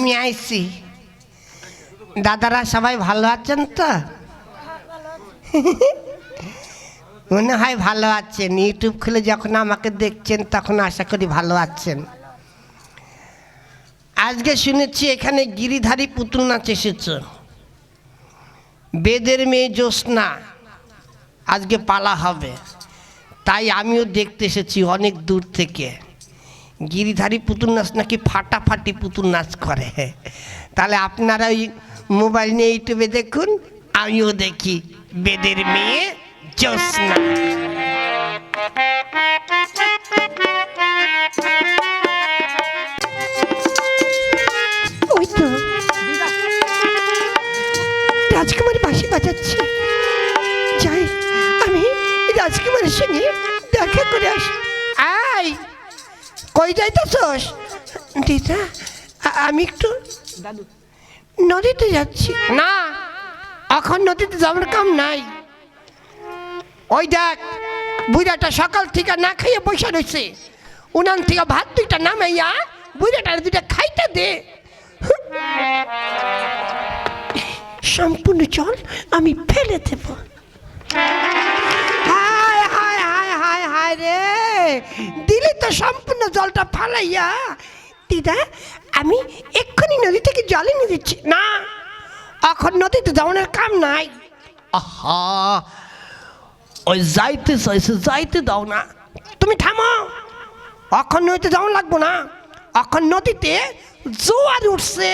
আমি আইছি। দাদারা সবাই ভালো আছেন তো? মনে হয় ভালো আছেন। ইউটিউব খুলে যখন আমাকে দেখছেন, তখন আশা করি ভালো আছেন। আজকে শুনেছি এখানে গিরিধারী পুতুল নাচ এসেছে। বেদের মেয়ে জ্যোৎস্না আজকে পালা হবে। তাই আমিও দেখতে এসেছি অনেক দূর থেকে। গিরিধারী পুতুল নাচ নাকি ফাটাফাটি পুতুল নাচ করে? তাহলে আপনারা ওই মোবাইল নিয়ে ইউটিউবে দেখুন আমিও দেখি। বেদের মেয়ে জ্যোৎস্না। ওই তো। রাজকুমার বাঁশি বাজাচ্ছে। যাই আমি রাজকুমারের সঙ্গে দেখা করে আসি। আই কই যাইতেছস? দিদা আমি একটু নদীতে যাচ্ছি। না। এখন নদীতে যাওয়ার কাম নাই। ওই দেখ বুড়াটা সকাল থেকে না খাইয়ে বসে রয়েছে উনান থেকে ভাত দুইটা নামাইয়া বুড়াটার দুইটা খাইতে দে। সম্পূর্ণ জল আমি ফেলে দেব। হায় রে। দিলি তো সম্পূর্ণ জলটা ফালাইয়া। দিদা আমি এক্ষুনি নদী থেকে জল এনে দিচ্ছি না এখন নদীতে যাওয়ার কাম নাই। আহা ওই যাইতে চাইছে যাইতে দাও না। তুমি থামো। এখন নদীতে যাওয়া লাগবো না। এখন নদীতে জোয়ার উঠছে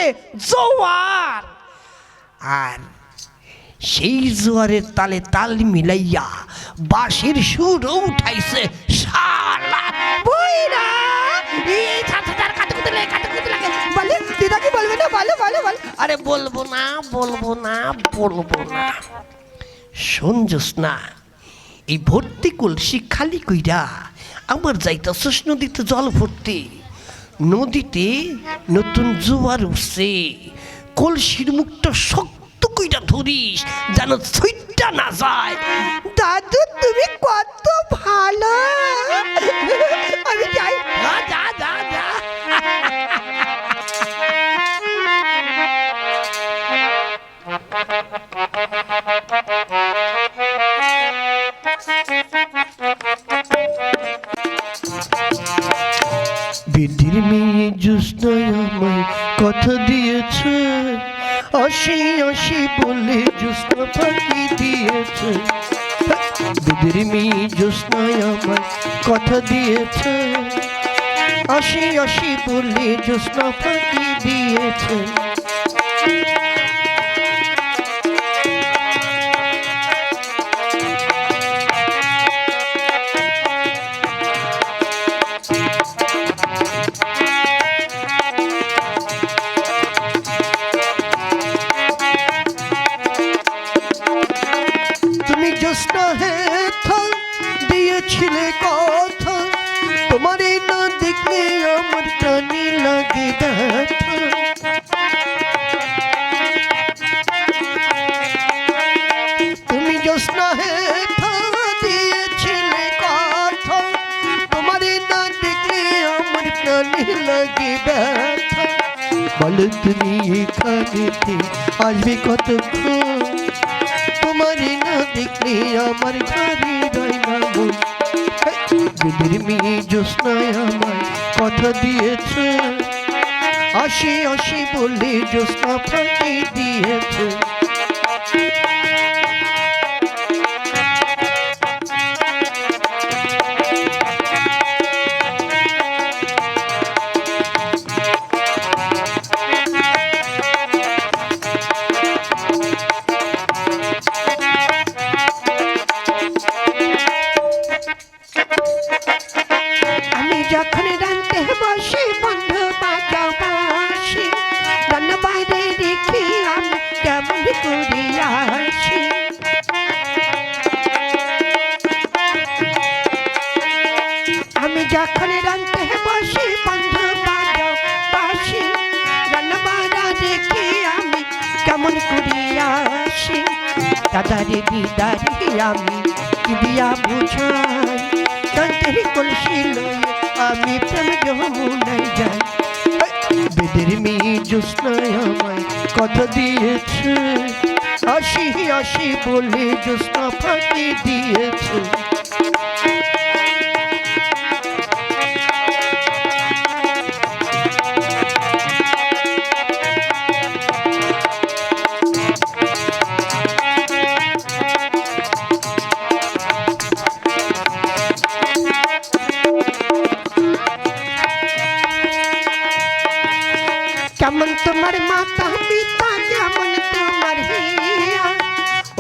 জোয়ার। আর সেই জোয়ারের তালে তাল মিলাইয়া বাঁশির সুরও উঠাইছে, শালা। এই আরে বলব না বলব না বলব না। শোন না এই ভর্তি কলসি খালি কইরা আমার যাইতাছস নদীতে জল ভর্তি। নদীতে নতুন জোয়ার উঠছে। কলসির মুখটা শক্ত কইরা ধরিস যেন ছইটা না যায়। দাদু তুমি কত ভালো। আমি যাই। যা যা যা যা। বিধির মেয়ে জ্যোৎস্নায় আমায় কথা দিয়েছে। অসি অসি বলে জ্যোৎস্না ফাঁকি দিয়েছে। বিদ্রিমি জুস্নায় আমার কথা দিয়েছে। অসি অসি বলে জ্যোৎস্না ফাঁকি দিয়েছে। লাগে ব্যথা বলো তুমি এখানেতে আসবে কতক্ষণ তোমারে না দেখলে আমার ঘরে রয় মন মেয়ে জ্যোৎস্নায় আমার কথা দিয়েছে আসি আসি বলে জ্যোৎস্না ফাঁকি দিয়েছে আসি। দাদারে দিদারে আমি, দিয়া বুঝাই, কান্তের কলসি লয়ে আমি প্রেম যমুনায় যাই। বেদের মেয়ে জ্যোৎস্নায় আমায় কথা দিয়েছে। আসি আসি বলে জ্যোৎস্না ফাঁকি দিয়েছে।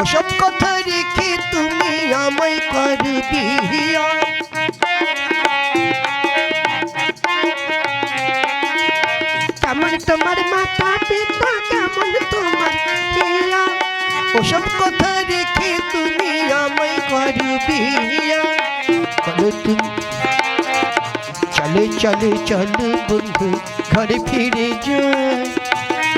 ওসব কথা রেখে তুমি আমায় করবি কেমন তোমার মাতা পিতা কেমন তোমার ওসব কথা রেখে তুমি আমায় করবি চলে চলে চলে বন্ধু, ঘরে ফিরে যায়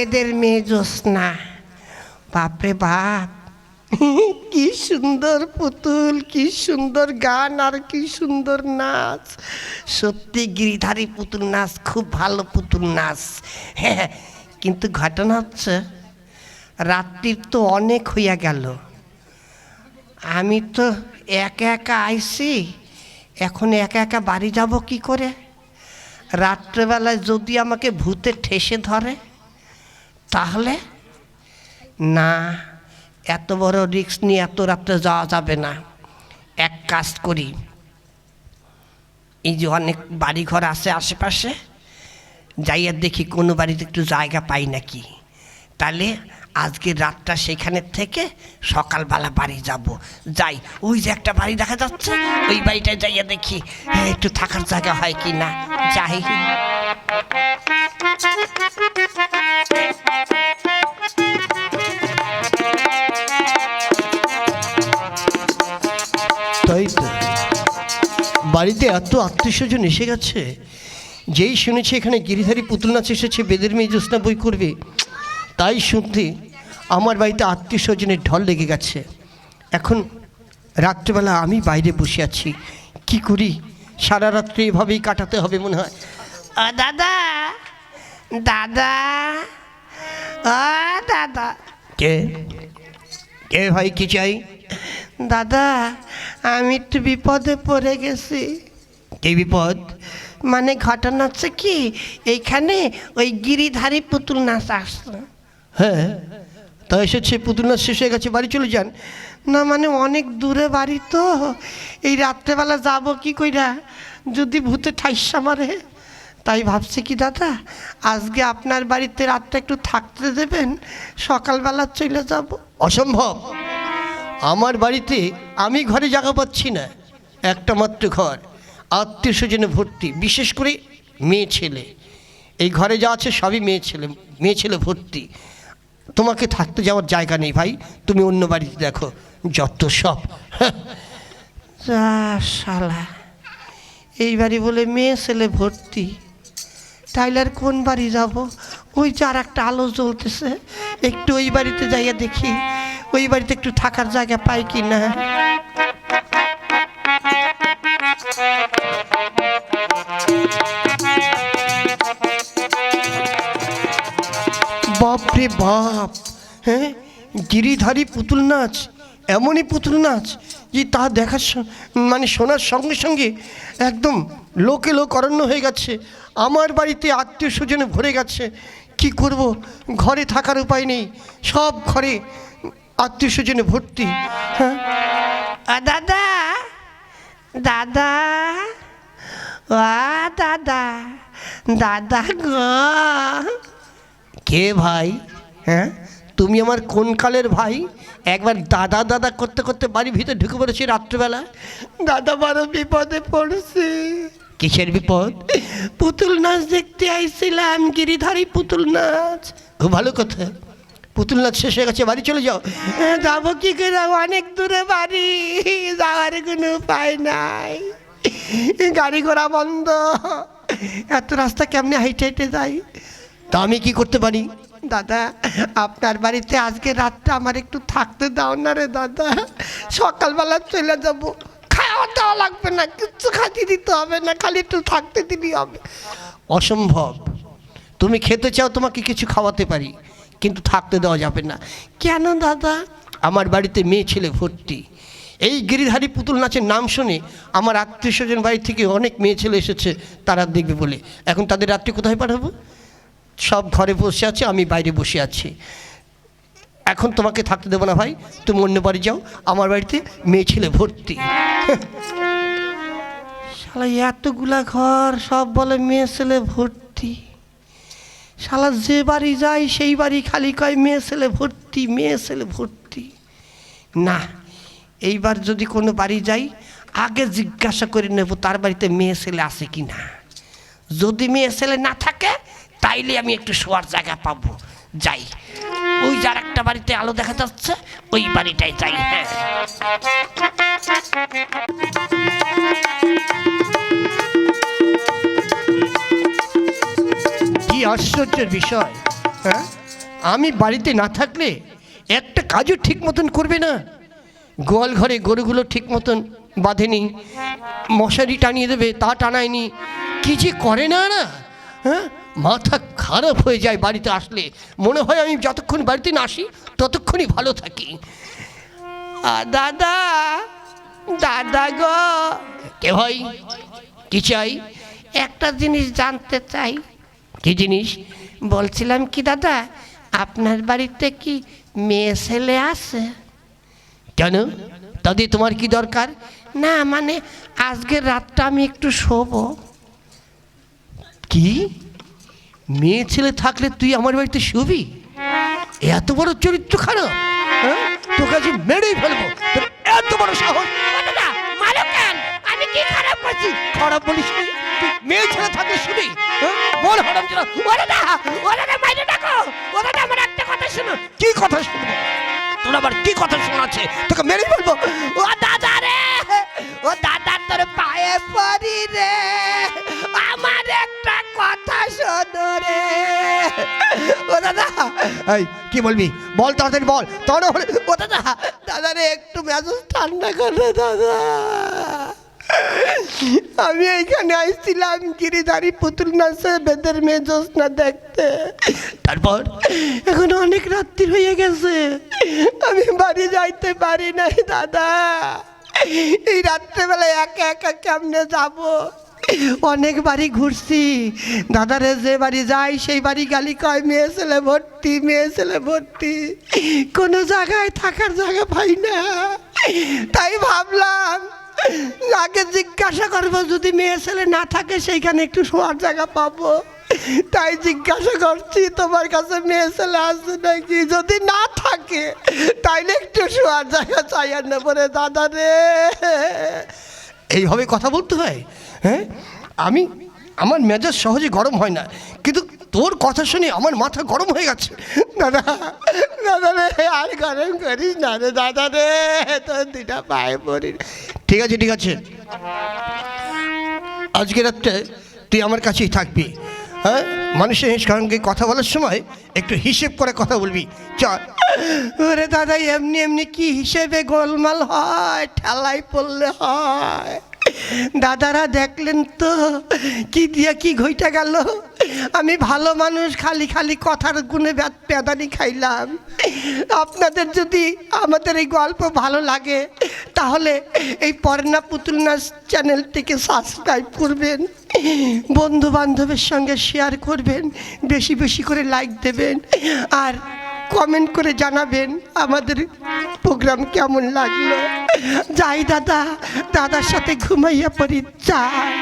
বেদের মেয়ে জ্যোৎস্না। বাপরে বাপ, কি সুন্দর পুতুল, কি সুন্দর গান আর কি সুন্দর নাচ। সত্যি গিরিধারী পুতুল নাচ, খুব ভালো পুতুল নাচ। হ্যাঁ কিন্তু ঘটনা হচ্ছে, রাত্রির তো অনেক হইয়া গেল। আমি তো একা একা আইছি এখন একা একা বাড়ি যাব কি করে? রাত্রেবেলায় যদি আমাকে ভূতে ঠেসে ধরে তাহলে? না এত বড় রিস্ক নিয়ে এত রাত্রে যাওয়া যাবে না। এক কাজ করি। এই যে অনেক বাড়িঘর আছে আশেপাশে যাইয়া দেখি কোনো বাড়িতে একটু জায়গা পাই নাকি। তাহলে আজকে রাতটা সেখানে থেকে সকালবেলা বাড়ি যাব। যাই ওই যে একটা বাড়ি দেখা যাচ্ছে ওই বাড়িটায় যাইয়া দেখি হ্যাঁ, একটু থাকার জায়গা হয় কি না যাই। তাই বাড়িতে এত আত্মীয় স্বজন এসে গেছে, যেই শুনেছি এখানে গিরিধারী পুতুল নাচ এসেছে, বেদের মেয়ে জ্যোৎস্না বই করবে, তাই শুনতে আমার বাড়িতে আত্মীয় স্বজনের ঢল লেগে গেছে। এখন রাত্রেবেলা আমি বাইরে বসে আছি, কি করি? সারা রাত্রি এভাবেই কাটাতে হবে মনে হয়। দাদা দাদা। ও দাদা। কে? কে ভাই কি চাই? দাদা আমি একটু বিপদে পড়ে গেছি। কে বিপদ? মানে ঘটনা হচ্ছে কি এইখানে ওই গিরিধারী পুতুল নাচ আসছে। হ্যাঁ। তা এসেছে পুতুল নাচ শেষ হয়ে গেছে বাড়ি চলে যান। না মানে অনেক দূরে বাড়ি তো। এই রাত্রেবেলা যাব কি কইরা? যদি ভূতে ঠাইসা মারে। তাই ভাবছি কি দাদা আজকে আপনার বাড়িতে রাতটা একটু থাকতে দেবেন সকালবেলা চলে যাব। অসম্ভব। আমার বাড়িতে আমি ঘরে জায়গা পাচ্ছি না একটা মাত্র ঘর আত্মীয় স্বজনে ভর্তি বিশেষ করে মেয়ে ছেলে। এই ঘরে যা আছে সবই মেয়ে ছেলে মেয়ে ছেলে ভর্তি। তোমাকে থাকতে যাওয়ার জায়গা নেই ভাই তুমি অন্য বাড়িতে দেখো যত সব। যা শালা এই বাড়ি বলে মেয়ে ছেলে ভর্তি। তাইলে আর কোন বাড়ি যাব? ওই যে আর একটা আলো জ্বলতেছে। একটু ওই বাড়িতে যাইয়া দেখি, ওই বাড়িতে একটু থাকার জায়গা পাই কি না বাপরে বাপ হ্যাঁ? গিরিধারী পুতুল নাচ, এমনই পুতুল নাচ। যে তা দেখার মানে শোনার সঙ্গে সঙ্গে একদম লোকে লোক অরণ্য হয়ে গেছে। আমার বাড়িতে আত্মীয় স্বজনে ভরে গেছে। কি করব? ঘরে থাকার উপায় নেই। সব ঘরে আত্মীয় স্বজনে ভর্তি। হ্যাঁ? আ, দাদা! দাদা! ও দাদা! দাদা গো! কে ভাই? হ্যাঁ? তুমি আমার কোন কালের ভাই? একবার দাদা দাদা করতে করতে বাড়ির ভিতরে ঢুকে পড়েছি রাত্রেবেলা। দাদা বড় বিপদে পড়ছে। কিসের বিপদ? পুতুল নাচ দেখতে আইছিলাম গিরিধারী পুতুল নাচ। খুব ভালো কথা। পুতুল নাচ শেষ হয়ে গেছে বাড়ি চলে যাও। হ্যাঁ, যাব কি করে? অনেক দূরে বাড়ি যাওয়ার কোনো উপায় নাই। গাড়ি ঘোড়া বন্ধ। এত রাস্তা কেমনে হাইটে হেঁটে যাই? তা আমি কি করতে পারি? দাদা, আপনার বাড়িতে আজকে রাতটা আমার একটু থাকতে দাও না রে দাদা। সকালবেলা চলে যাব। খাওয়া দাওয়া লাগবে না, কিচ্ছু খাতি দিতে হবে না, খালি একটু থাকতে দিলেই হবে। অসম্ভব। তুমি খেতে চাও, তোমাকে কিছু খাওয়াতে পারি, কিন্তু থাকতে দেওয়া যাবে না। কেন দাদা? আমার বাড়িতে মেয়ে ছেলে ভর্তি। এই গিরিধারী পুতুল নাচের নাম শুনে আমার আত্মীয় স্বজন বাড়ি থেকে অনেক মেয়ে ছেলে এসেছে, তারা দেখবে বলে। এখন তাদের রাত্রি কোথায় পাঠাবো? সব ঘরে বসে আছে, আমি বাইরে বসে আছি। এখন তোমাকে থাকতে দেবো না ভাই, তুমি অন্য বাড়ি যাও, আমার বাড়িতে মেয়ে ছেলে ভর্তি। শালা এতগুলা ঘর, সব বলে মেয়ে ছেলে ভর্তি। শালা যে বাড়ি যায়, সেই বাড়ি খালি কয় মেয়ে ছেলে ভর্তি, মেয়ে ছেলে ভর্তি। না, এইবার যদি কোনো বাড়ি যাই, আগে জিজ্ঞাসা করে নেব তার বাড়িতে মেয়ে ছেলে আছে কি না যদি মেয়ে ছেলে না থাকে তাইলে আমি একটু শোয়ার জায়গা পাবো। যাই। ওই যার একটা বাড়িতে আলো দেখা যাচ্ছে, ওই বাড়িটাই যাই হ্যাঁ। কি আশ্চর্যের বিষয় হ্যাঁ? আমি বাড়িতে না থাকলে একটা কাজও ঠিক মতন করবে না। গোয়াল ঘরে গরুগুলো ঠিক মতন বাঁধেনি, মশারি টানিয়ে দেবে, তা টানায়নি, কি যে করে না না? হ্যাঁ? মাথা খারাপ হয়ে যায় বাড়িতে আসলে। মনে হয় আমি যতক্ষণ বাড়িতে না আসি, ততক্ষণই ভালো থাকি। দাদা দাদা গো। কে ভাই? কি চাই? একটা জিনিস জানতে চাই। কি জিনিস? বলছিলাম কি, দাদা, আপনার বাড়িতে কি মেয়ে ছেলে আছে? কেন? তাদের তোমার কি দরকার? না মানে আজকের রাতটা আমি একটু শোবো। কি? মেয়ে ছেলে থাকলে তুই আমার বাড়িতে শুবি? এত বড় চরিত্র খারাপ হ্যাঁ? তোকে আজ মেরেই ফেলব। এত বড় সাহস। আমি কি খারাপ করছি? খারাপ বলিস মেয়ে ছেলে থাকলে শুবি হ্যাঁ? বল হারাম ছেলে ও দাদা ও দাদা মাইরে ডাকো। ও দাদা আমার একটা কথা শুনুন কি কথা শুনব? তোর আবার কি কথা শোনাচ্ছে তোকে মেরেই ফেলব? ও দাদা রে ও দাদা তোর পায়ে পড়ি রে। কথা শোনো রে ও দাদা, এই, কি বলবি? বল তাড়াতাড়ি বল। তোর ও দাদা দাদা রে একটু মেজাজ ঠান্ডা করে দাদা। আমি এইখানে আইছিলাম গিরিধারী পুতুল নাচে বেদের মেয়ে জোৎস্না দেখতে। তারপর এখন অনেক রাত্রি হয়ে গেছে। আমি বাড়ি যাইতে পারি নাই, দাদা। এই রাত্রেবেলায় একা একা কেমনে যাব? অনেক বাড়ি ঘুরছি। দাদারে যে বাড়ি যাই সেই বাড়ি গালি কয়, মেয়ে ছেলে ভর্তি, মেয়ে ছেলে ভর্তি। কোনো জায়গায় থাকার জায়গা পাই না। তাই ভাবলাম, আগে জিজ্ঞাসা করব, যদি মেয়ে ছেলে না থাকে, সেইখানে একটু শোয়ার জায়গা পাবো। তাই জিজ্ঞাসা করছি, তোমার কাছে মেয়ে ছেলে আছে নাকি? যদি না থাকে, তাইলে একটু শোয়ার জায়গা চাই আর না পরে দাদা রে। এইভাবে কথা বলতে হয়? হ্যাঁ? আমি, আমার মেজাজ সহজে গরম হয় না, কিন্তু তোর কথা শুনে আমার মাথা গরম হয়ে গেছে। দাদা দাদা রে, আর গরম করিস না রে, দাদা রে, তোর দুটা পায়ে পড়ি ঠিক আছে ঠিক আছে। আজকে রাত্রে তুই আমার কাছেই থাকবি হ্যাঁ? মানুষের সঙ্গে কথা বলার সময় একটু হিসেব করে কথা বলবি। চল। ওরে দাদা, এমনি এমনি কি হিসেবে গোলমাল হয় ঠেলাই পড়লে হয়? দাদারা দেখলেন তো, কি দিয়ে কি ঘইটা গেল। আমি ভালো মানুষ, খালি খালি কথার গুণে পেদানি খাইলাম। আপনাদের যদি আমাদের এই গল্প ভালো লাগে, তাহলে এই পর্ণা পুতুল নাচ চ্যানেলটিকে সাবস্ক্রাইব করবেন বন্ধু বান্ধবের সঙ্গে শেয়ার করবেন, বেশি বেশি করে লাইক দেবেন, আর কমেন্ট করে জানাবেন আমাদের প্রোগ্রাম কেমন লাগল। যাই দাদা দাদার সাথে ঘুমাইয়া পড়ি। যাই